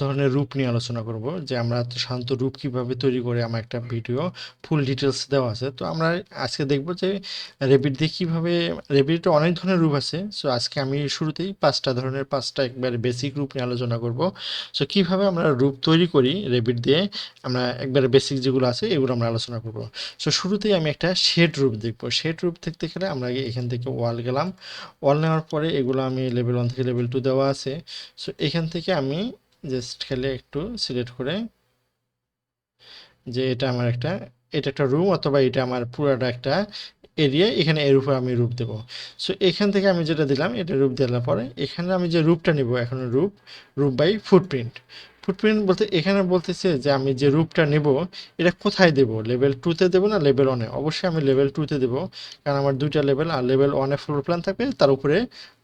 ধরনের রূপ নিয়ে আলোচনা করব, যে আমরা শান্ত রূপ কীভাবে তৈরি করে আমার একটা ভিডিও, ফুল ডিটেলস দেওয়া আছে। তো আমরা আজকে দেখব যে রেবিট দিয়ে কীভাবে রেবিটে অনেক ধরনের রূপ আছে। সো আজকে আমি শুরুতেই পাঁচটা ধরনের, পাঁচটা একবারে বেসিক রূপ নিয়ে আলোচনা করব। সো কীভাবে আমরা রূপ তৈরি করি রেবিট দিয়ে, আমরা একবারে বেসিক যেগুলো আছে এগুলো আমরা আলোচনা করব। সো শুরুতেই আমি একটা শেড রূপ দেখব। শেড রূপ দেখতে গেলে আমরা এখান থেকে ওয়াল গেলাম। ওয়াল নেওয়ার পরে এগুলো আমি লেভেল ওয়ান থেকে লেভেল টু দেওয়া আছে। সো এখান থেকে আমি জাস্ট খেলে একটু সিলেক্ট করে যে এটা আমার একটা, এটা একটা রুম অথবা এটা আমার পুরোটা একটা এরিয়া এখানে এর উপর আমি রূপ দেবো। সো এখান থেকে আমি যেটা দিলাম, এটা রূপ দেওয়ার পরে এখানে আমি যে রূপটা নিব, এখন রূপ রূপ বাই ফুটপ্রিন্ট ফুটপ্রিন্ট বলতে, এখানে বলতেছে যে আমি যে রূপটা নেব, এটা কোথায় দেব? লেভেল টুতে দেবো না লেভেল ওয়ানে অবশ্যই আমি লেভেল টুতে দেবো, কারণ আমার দুইটা লেভেল আর লেভেল ওয়ানে ফ্লোর প্ল্যান থাকবে, তার উপরে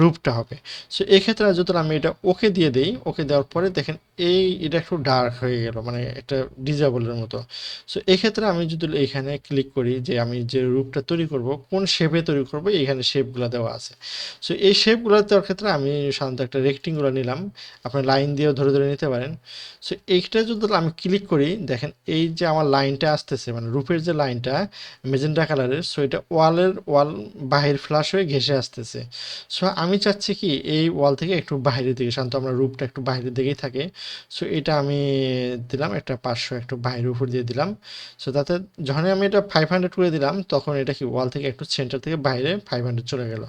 রূপটা হবে। সো এক্ষেত্রে যদি আমি এটা ওকে দিয়ে দিই, ওকে দেওয়ার পরে দেখেন, এই এটা একটু ডার্ক হয়ে গেল মানে একটা ডিজাবলের মতো। সো এক্ষেত্রে আমি যদি এখানে ক্লিক করি যে আমি যে রূপটা তৈরি করব, কোন শেপে তৈরি করব এইখানে শেপগুলো দেওয়া আছে। সো এই শেপগুলো দেওয়ার ক্ষেত্রে আমি সাধারণত একটা রেক্টিংগুলো নিলাম। আপনার লাইন দিয়েও ধরে ধরে নিতে পারেন। সো এইটা যদি আমি ক্লিক করি, দেখেন এই যে আমার লাইনটা আসতেছে মানে রূপের যে লাইনটা মেজেন্টা কালারের সো এটা ওয়ালের ওয়াল বাহির ফ্লাশ হয়ে ঘেসে আসতেছে। সো আমি চাচ্ছি কি এই ওয়াল থেকে একটু বাইরের দিকে, শান্ত আমরা রূপটা একটু বাইরের দিকেই থাকে। সো এটা আমি দিলাম, একটা পাঁচশো একটু বাইরের উপর দিয়ে দিলাম। সো তাতে যখনই আমি এটা ফাইভ হান্ড্রেড করে দিলাম, তখন এটা কি ওয়াল থেকে একটু সেন্টার থেকে বাইরে ফাইভ হান্ড্রেড চলে গেল।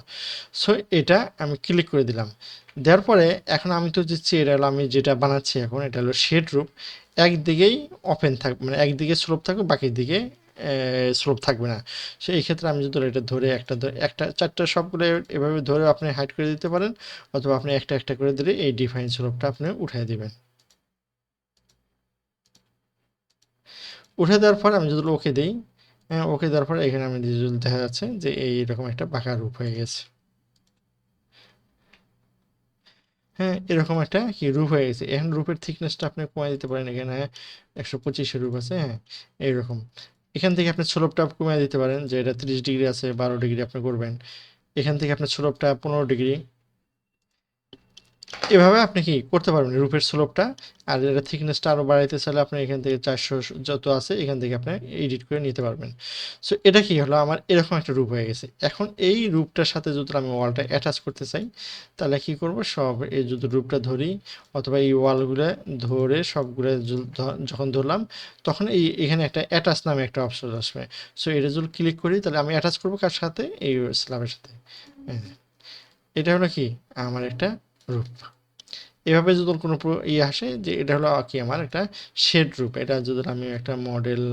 সো এটা আমি ক্লিক করে দিলাম। দেওয়ার পরে এখন আমি তো দিচ্ছি এটা হলো আমি যেটা বানাচ্ছি এখন, এটা হলো শেড রূপ একদিকেই ওপেন থাকবে মানে একদিকে স্লোপ থাকবে বাকি দিকে স্লোপ থাকবে না। সো এই ক্ষেত্রে আমি যদি এটা ধরে একটা একটা চারটা সবগুলো এভাবে ধরে আপনি হাইড করে দিতে পারেন, অথবা আপনি একটা একটা করে দিলে এই ডিফাইন স্লোপটা আপনি উঠিয়ে দেবেন। উঠে দেওয়ার পর আমি যদি ওকে দিই ওকে দেওয়ার পর এখানে আমি দেখা যাচ্ছে যে এইরকম একটা বাঁকা রূপ হয়ে গেছে। হ্যাঁ এরকম একটা কি রূপ হয়ে গেছে। এখন রূপের থিকনেসটা আপনি কমাই দিতে পারেন এখানে, একশো পঁচিশের রূপ আছে হ্যাঁ এইরকম। এখান থেকে আপনি স্লোপটা কমিয়ে দিতে পারেন, যে এটা তিরিশ ডিগ্রি আছে, বারো ডিগ্রি আপনি করবেন। এখান থেকে আপনার স্লোপটা পনেরো ডিগ্রি এভাবে আপনি কি করতে পারবেন? রূপের স্লোপটা আর এটা থিকনেসটা আরও বাড়াইতে চাইলে আপনি এখান থেকে চারশো যত আছে, এখান থেকে আপনি এডিট করে নিতে পারবেন। সো এটা কি হলো? আমার এরকম একটা রূপ হয়ে গেছে। এখন এই রূপটার সাথে যদি আমি ওয়ালটা অ্যাটাচ করতে চাই, তাহলে কি করব? সব এই যদি রূপটা ধরি অথবা এই ওয়ালগুলো ধরে সবগুলো যখন ধরলাম, তখন এই এখানে একটা অ্যাটাচ নামে একটা অপশন আসবে। সো এটা যদি ক্লিক করি, তাহলে আমি অ্যাটাচ করব কার সাথে? এই স্ল্যাবের সাথে। এটা হলো কি? আমার একটা রূপ। এভাবে যদি কোনো ইয়ে আসে যে এটা হলো কি আমার একটা শেড রূপ, এটা যদি আমি একটা মডেল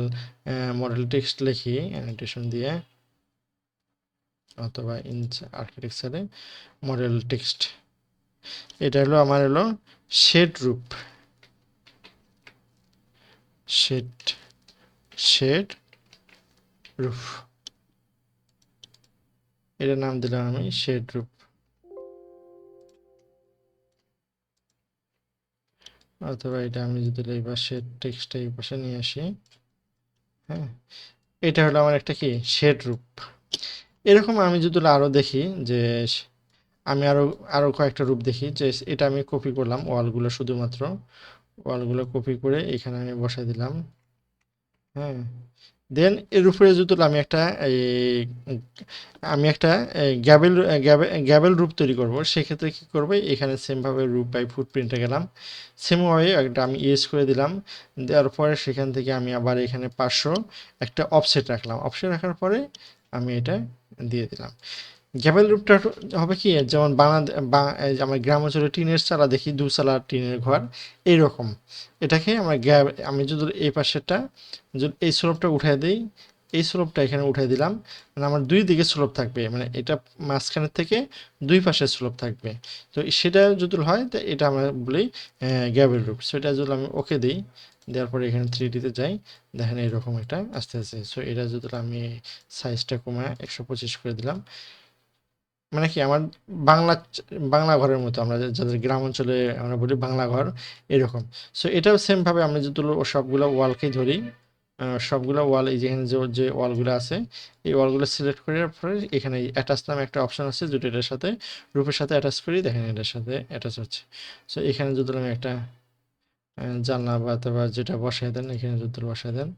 মডেল টেক্সট লিখি অ্যানিটেশন দিয়ে, অথবা ইঞ্চ আর্কিটেকচারে মডেল টেক্সট, এটা হলো আমার হলো শেড রূপ। শেড শেড রূপ। এটার নাম দিলাম আমি শেড রূপ। অথবা এটা আমি যদি এই পাশে টেক্সটটা এই পাশে নিয়ে আসি হ্যাঁ এটা হলো আমার একটা কি? শেড রূপ। এরকম আমি যদি আরও দেখি যে, আমি আরও আরও কয়েকটা রূপ দেখি যে, এটা আমি কপি করলাম ওয়ালগুলো শুধুমাত্র। ওয়ালগুলো কপি করে এখানে আমি বসাই দিলাম। হ্যাঁ দেন এর উপরে যদি আমি একটা আমি একটা গ্যাবেল গ্যাবেল রূপ তৈরি করব, সেক্ষেত্রে কী করব, এখানে সেমভাবে রূপ বাই ফুটপ্রিন্টে গেলাম। সেমভাবে একটা আমি ইউজ করে দিলাম, দেওয়ার পরে সেখান থেকে আমি আবার এখানে পাঁচশো একটা অফসেট রাখলাম। অফসেট রাখার পরে আমি এটা দিয়ে দিলাম। গ্যাবেল রূপটা হবে কি? যেমন বাংলা আমার গ্রাম অঞ্চলে টিনের চালা দেখি দুচালা টিনের ঘর এইরকম। এটাকে আমার গ্যাব আমি যদি এই পাশেরটা যদি এই স্লোপটা উঠাই দিই এই স্লোপটা এখানে উঠাই দিলাম মানে আমার দুই দিকে স্লোপ থাকবে। মানে এটা মাঝখানের থেকে দুই পাশে স্লোপ থাকবে। তো সেটা যদি হয় তো এটা আমরা বলি গ্যাবেল রূপ। সেটা যদি আমি ওকে দিই দেওয়ার পরে এখানে থ্রি ডিতে যাই দেখেন এরকম একটা আস্তে আস্তে। সো এটা যদি আমি সাইজটা কমায় একশো পঁচিশ করে দিলাম মানে কি আমার বাংলা বাংলা ঘরের মতো আমরা যাদের গ্রাম অঞ্চলে আমরা বলি বাংলা ঘর, এরকম। সো এটাও সেমভাবে আমরা যদি সবগুলো ওয়ালকেই ধরি সবগুলো ওয়াল এই যেখানে যে যে ওয়ালগুলো আছে, এই ওয়ালগুলো সিলেক্ট করার পরে এখানে অ্যাটাচ নামে একটা অপশন আছে, যেটা এটার সাথে, রূপের সাথে অ্যাটাচ করি, দেখেন এটার সাথে অ্যাটাচ হচ্ছে। সো এখানে যদি আমি একটা জানলা বা অথবা যেটা বসায় দেন, এখানে জুতোর বসাই দেন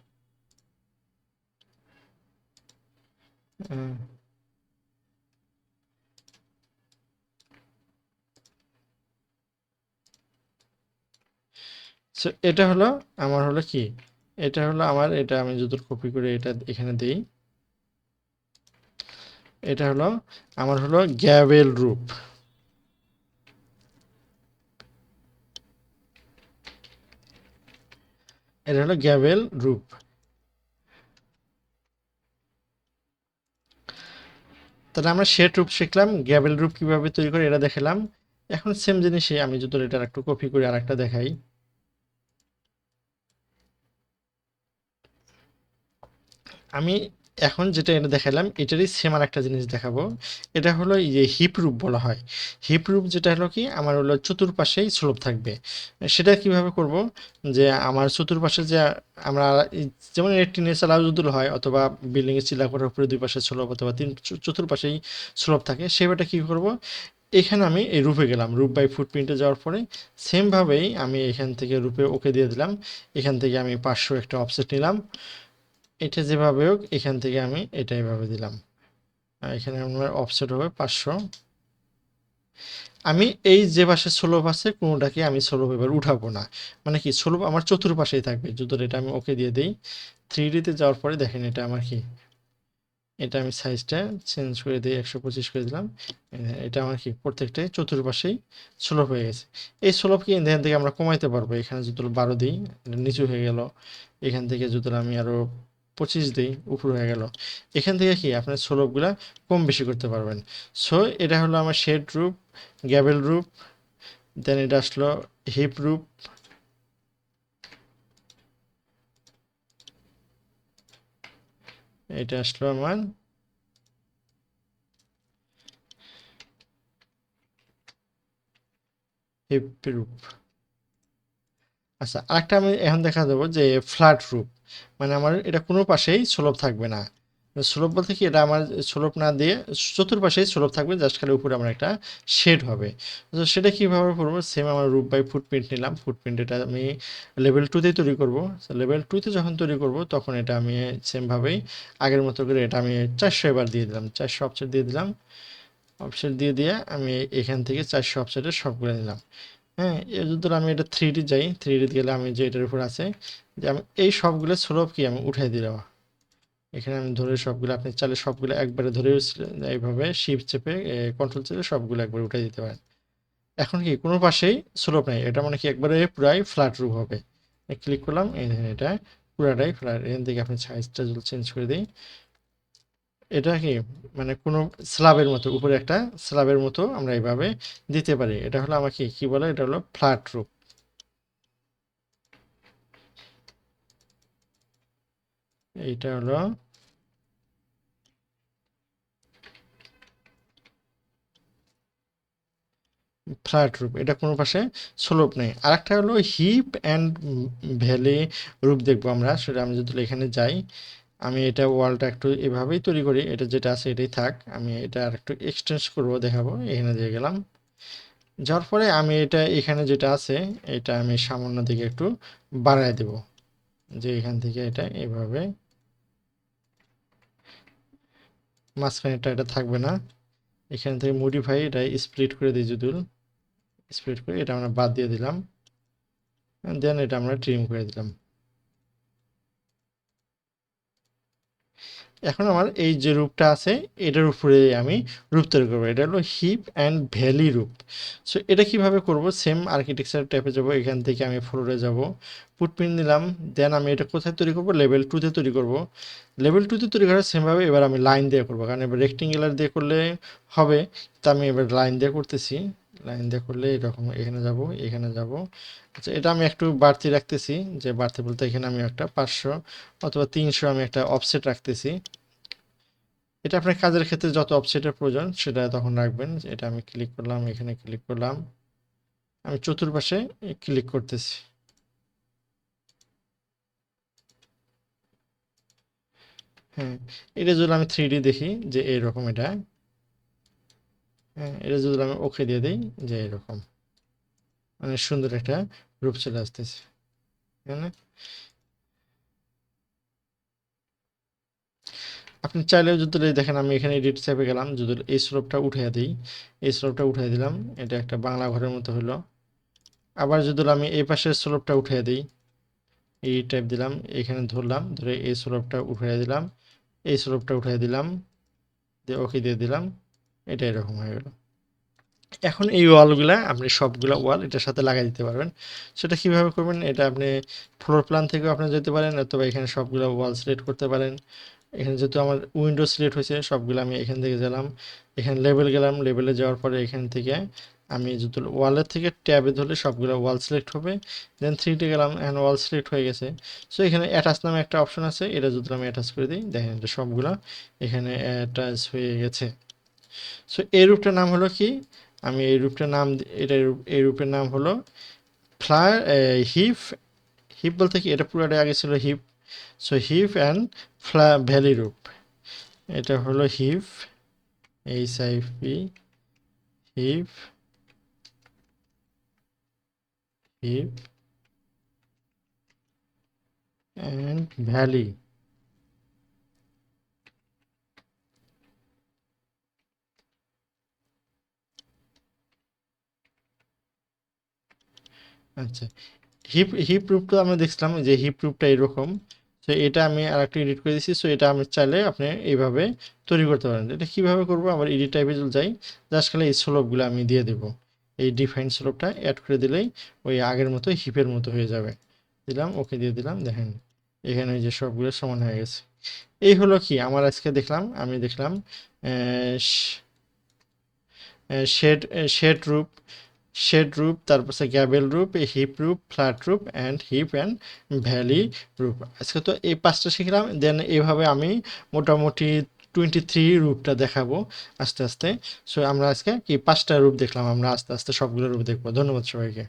so, এটা হলো, আমার হলো কি? এটা হলো আমার, এটা আমি জুতোর কপি করে এটা এখানে দেই। এটা হলো, আমার হলো গ্যাবেল রূপ। এটা হলো গ্যাবেল রূপ। তাহলে আমরা শেড রূপ শিখলাম, গ্যাবেল রূপ কীভাবে তৈরি করে এটা দেখালাম। এখন সেম জিনিসই আমি যদি এটা একটু কপি করে আরেকটা দেখাই। আমি এখন যেটা এটা দেখালাম এটারই সেম আর একটা জিনিস দেখাবো। এটা হলো যে হিপ রূপ বলা হয়। হিপ রূপ যেটা হলো কি, আমার হলো চতুর্পাশেই স্লোপ থাকবে। সেটা কীভাবে করব? যে আমার চতুর্পাশে যে আমরা যেমন টিনের চালা যদি হয়, অথবা বিল্ডিং এর চিলা করার উপরে দুই পাশে স্লোপ অথবা তিন চতুর্পাশেই স্লোপ থাকে সেবাটা কি করব? এখানে আমি এই রূপে গেলাম। রূপ বাই ফুটপ্রিন্টে যাওয়ার পরে সেমভাবেই আমি এখান থেকে রূপে ওকে দিয়ে দিলাম। এখান থেকে আমি পাঁচশো একটা অফসেট নিলাম। এটা যেভাবে হোক, এখান থেকে আমি এটা এভাবে দিলাম। এখানে আমার অফসেট হবে পাঁচশো। আমি এই যে পাশে স্লোপ আছে, কোনোটাকে আমি স্লোপ এবার উঠাবো না। মানে কি স্লোপ আমার চতুর্পাশেই থাকবে। যদি এটা আমি ওকে দিয়ে দিই থ্রি ডিতে যাওয়ার পরে দেখেন এটা আমার কি? এটা আমি সাইজটা চেঞ্জ করে দিই একশো পঁচিশ করে দিলাম। এটা আমার কি প্রত্যেকটাই চতুর্পাশেই স্লোপ হয়ে গেছে। এই স্লোপকে এখান থেকে আমরা কমাইতে পারব। এখানে যদি বারো দিই নিচু হয়ে গেল। এখান থেকে যদি আমি আরও পঁচিশ দিই উপর হয়ে গেল। এখান থেকে কি আপনার স্লোপগুলা কম বেশি করতে পারবেন? সো এটা হলো আমার শেড রূপ গ্যাবেল রূপ দেন এটা আসলো হিপ রূপ এটা আসলো আমার হিপ রূপ আচ্ছা আরেকটা আমি এখন দেখা দেবো যে ফ্ল্যাট রুপ মানে আমার এটা কোনো পাশেই স্লোপ থাকবে না। স্লোপ বলতে কি, এটা আমার স্লোপ না দিয়ে চতুর্পাশেই স্লোপ থাকবে জাস্ট খালি উপরে আমার একটা শেড হবে। তো সেটা কীভাবে করব? সেম আমার রূপ বাই ফুটপ্রিন্ট নিলাম ফুটপ্রিন্ট এটা আমি লেভেল টুতেই তৈরি করব। লেভেল টুতে যখন তৈরি করব, তখন এটা আমি সেমভাবেই আগের মতো করে এটা আমি চারশো এবার দিয়ে দিলাম, চারশো অপসেট দিয়ে দিলাম। অপসেট দিয়ে দিয়ে আমি এখান থেকে চারশো অপসেটের সবগুলো নিলাম। হ্যাঁ এর যদি আমি এটা থ্রি ডি যাই থ্রি ডি গেলে আমি যে এটার উপর আছে, যে আমি এই সবগুলো স্লোপ কি আমি উঠাই দিলাম। এখানে আমি ধরে সবগুলো, আপনি চাইলে সবগুলো একবারে ধরে এইভাবে শিফট চেপে কন্ট্রোল চেপে সবগুলো একবারে উঠাই দিতে পারেন। এখন কি, কোনো পাশেই স্লোপ নেই, এটা মানে কি একবারে পুরাই ফ্ল্যাট রূপ হবে। ক্লিক করলাম এটা পুরাটাই ফ্ল্যাট এখান থেকে আপনি সাইজটা চেঞ্জ করে দিই এটা কি মানে কোনো স্ল্যাবের মতো, উপরে একটা স্ল্যাবের মতো আমরা এইভাবে দিতে পারি। এটা হলো আমাকে কি বলে? এটা হলো ফ্ল্যাট রূপ এইটা হলো ফ্ল্যাট রূপ এটা কোনো পাশে স্লোপ নেই। আরেকটা হলো হিপ অ্যান্ড ভ্যালি রূপ দেখব আমরা। সেটা আমি যদি এখানে যাই আমি এটা ওয়ালটা একটু এভাবেই তৈরি করি, এটা যেটা আছে এটাই থাক, আমি এটা আর একটু এক্সটেন্স করব, দেখাবো, এখানে দিয়ে গেলাম। যাওয়ার পরে আমি এটা এখানে যেটা আছে, এটা আমি সামান্য দিকে একটু বাড়ায় দেব, যে এখান থেকে এটা এভাবে মাঝখানেটা এটা থাকবে না। এখান থেকে মডিফাই এটা স্প্লিট করে দিই যদুল স্প্লিট করে এটা আমরা বাদ দিয়ে দিলাম দেন এটা আমরা ট্রিম করে দিলাম। এখন আমার এই যে রূপটা আছে, এটার উপরে আমি রূপ তৈরি করব। এটা হলো হিপ অ্যান্ড ভ্যালি রূপ। সো এটা কীভাবে করব? সেম আর্কিটেকচার টাইপে যাব, এখান থেকে আমি ফ্লোরে যাব। পুটপিন দিলাম দেন আমি এটা কোথায় তৈরি করব? লেভেল টুতে তৈরি করব। লেভেল টুতে তৈরি করার সেমভাবে এবার আমি লাইন দিয়ে করব, কারণ এবার রেক্টেঙ্গুলার দিয়ে করলে হবে। তা আমি এবার লাইন দিয়ে করতেছি। লাইন দিয়ে করলে এরকম, এখানে যাব এখানে যাব। আচ্ছা এটা আমি একটু বাড়তি রাখতেছি, যে বাড়তি বলতে এখানে আমি একটা পাঁচশো অথবা তিনশো আমি একটা অফসেট রাখতেছি। এটা আপনার কাজের ক্ষেত্রে যত অফসেটের প্রয়োজন, সেটা তখন রাখবেন। এটা আমি ক্লিক করলাম, এখানে ক্লিক করলাম। আমি চতুর্পাশে ক্লিক করতেছি। হ্যাঁ এটা যদি আমি থ্রি দেখি, যে এরকম এটা। হ্যাঁ এটা যদি আমি ওকে দিয়ে দিই, যে এরকম। মানে সুন্দর একটা রূপ চলে আসতেছে। এখানে আপনি চাইলেও যদি দেখেন, আমি এখানে এডিট ট্যাবে গেলাম, যদি এই স্লোপটা উঠিয়ে দিই, এই স্লোপটা উঠিয়ে দিলাম, এটা একটা বাংলা ঘরের মতো হলো। আবার যদি আমি এই পাশের স্লোপটা উঠিয়ে দিই, এই টাইপ দিলাম, এখানে ধরলাম, ধরে এই স্লোপটা উঠিয়ে দিলাম, এই স্লোপটা উঠিয়ে দিলাম, দিয়ে ওকে দিয়ে দিলাম। এটা এরকম হয়ে গেল। এখন এই ওয়ালগুলা, আপনি সবগুলা ওয়াল এটার সাথে লাগাই দিতে পারবেন। সেটা কীভাবে করবেন, এটা আপনি ফ্লোর প্ল্যান থেকেও আপনি যেতে পারেন, অথবা এখানে সবগুলো ওয়াল সিলেক্ট করতে পারেন। এখানে যেহেতু আমার উইন্ডো সিলেক্ট হয়েছে, সবগুলো আমি এখান থেকে গেলাম। এখানে লেভেল গেলাম লেভেলে যাওয়ার পরে এখান থেকে আমি যদি ওয়ালের থেকে ট্যাবে ধরলে সবগুলো ওয়াল সিলেক্ট হবে। দেন থ্রিতে গেলাম এখন ওয়াল সিলেক্ট হয়ে গেছে। সো এখানে অ্যাটাচ নামে একটা অপশন আছে, এটা যদি আমি অ্যাটাচ করে দিই, দেখেন এটা সবগুলো এখানে অ্যাটাচ হয়ে গেছে। সো এই রূপটার নাম হলো কি? আমি এই রূপটার নাম এটা এই রূপের নাম হলো ফ্লার হিপ হিপ বলতে কি? এটা পুরোটা আগে ছিল হিপ। সো হিপ অ্যান্ড ফ্লা, ভ্যালি রূপ। এটা হলো hip H I P hip hip and valley. আচ্ছা। হিপ হিপ রূপটা আমরা দেখছিলাম যে হিপ রূপটা এরকম। তো এটা আমি আর একটা এডিট করে দিচ্ছি সো এটা আমি চাইলে আপনি এইভাবে তৈরি করতে পারেন। এটা কীভাবে করব? আমার এডিট টাইপে যাই। জাস্ট খালি এই স্লোপগুলো আমি দিয়ে দেবো। এই ডিফাইন স্লোপটা অ্যাড করে দিলেই ওই আগের মতো হিপের মতো হয়ে যাবে। দিলাম ওকে দিয়ে দিলাম। দেখেন, এখানে যে সবগুলো সমান হয়ে গেছে। এই হলো কি? আমার আজকে দেখলাম, আমি দেখলাম শেড শেড রূপ শেড রূপ তারপর গ্যাবেল রূপ হিপ রুপ ফ্ল্যাট রূপ অ্যান্ড হিপ অ্যান্ড ভ্যালি রূপ আজকে তো এই পাঁচটা শিখলাম দেন এইভাবে আমি মোটামুটি টোয়েন্টি থ্রি রূপটা দেখাবো আস্তে আস্তে। সো আমরা আজকে কি পাঁচটা রূপ দেখলাম, আমরা আস্তে আস্তে সবগুলো রূপ দেখব। ধন্যবাদ সবাইকে।